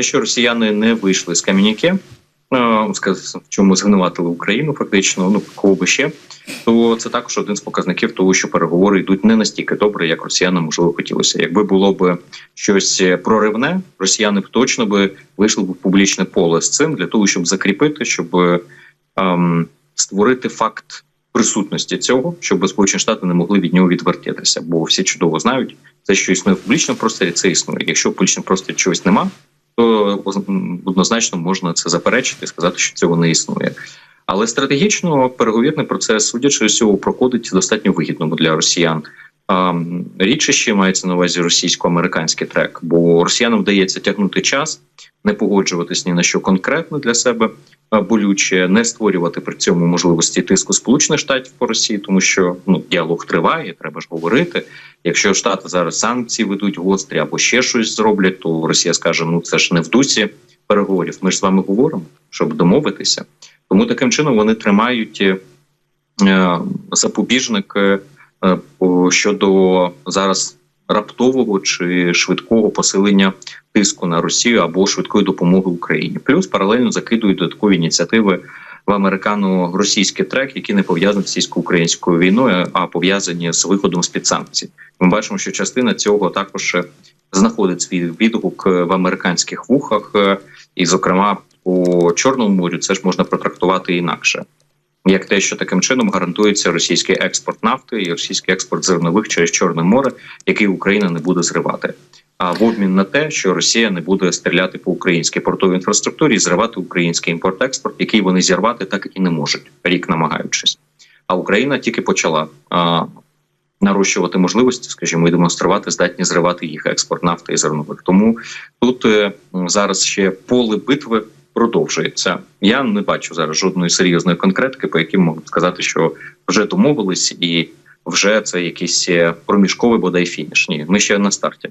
те, що росіяни не вийшли з Кам'яніке, е, в чому звинуватили Україну, фактично, ну кого би ще, то це також один з показників того, що переговори йдуть не настільки добре, як росіянам можливо хотілося. Якби було б щось проривне, росіяни б точно би вийшли в публічне поле з цим для того, щоб закріпити, щоб ем, створити факт присутності цього, щоб Сполучені Штати не могли від нього відвертітися, бо всі чудово знають, це що існує в публічному просторі, це існує. Якщо в публічному просторі чогось нема, то однозначно можна це заперечити сказати, що цього не існує. Але стратегічно переговірний процес, судячи з цього, проходить достатньо вигідному для росіян. Рідше мається на увазі російсько-американський трек, бо росіянам вдається тягнути час, не погоджуватись ні на що конкретно для себе болюче, не створювати при цьому можливості тиску сполучених штатів по Росії, тому що ну діалог триває, треба ж говорити. Якщо штати зараз санкції ведуть гострі або ще щось зроблять, то Росія скаже: ну це ж не в дусі переговорів. Ми ж з вами говоримо, щоб домовитися. Тому таким чином вони тримають е, запобіжник е, щодо зараз раптового чи швидкого посилення тиску на Росію або швидкої допомоги Україні. Плюс паралельно закидують додаткові ініціативи в американо-російський трек, які не пов'язані з російсько-українською війною, а пов'язані з виходом з під санкцій. Ми бачимо, що частина цього також знаходить свій відгук в американських вухах, і, зокрема, по чорному морю це ж можна протрактувати інакше як те, що таким чином гарантується російський експорт нафти і російський експорт зернових через Чорне море, який Україна не буде зривати. А в обмін на те, що Росія не буде стріляти по українській портовій інфраструктурі і зривати український імпорт-експорт, який вони зірвати так і не можуть, рік намагаючись. А Україна тільки почала а, нарощувати можливості, скажімо, і демонструвати здатні зривати їх експорт нафти і зернових. Тому тут е, зараз ще поле битви продовжується. Я не бачу зараз жодної серйозної конкретики, по яким можу сказати, що вже домовились, і вже це якийсь е, проміжковий бодай фініш. Ні, ми ще на старті.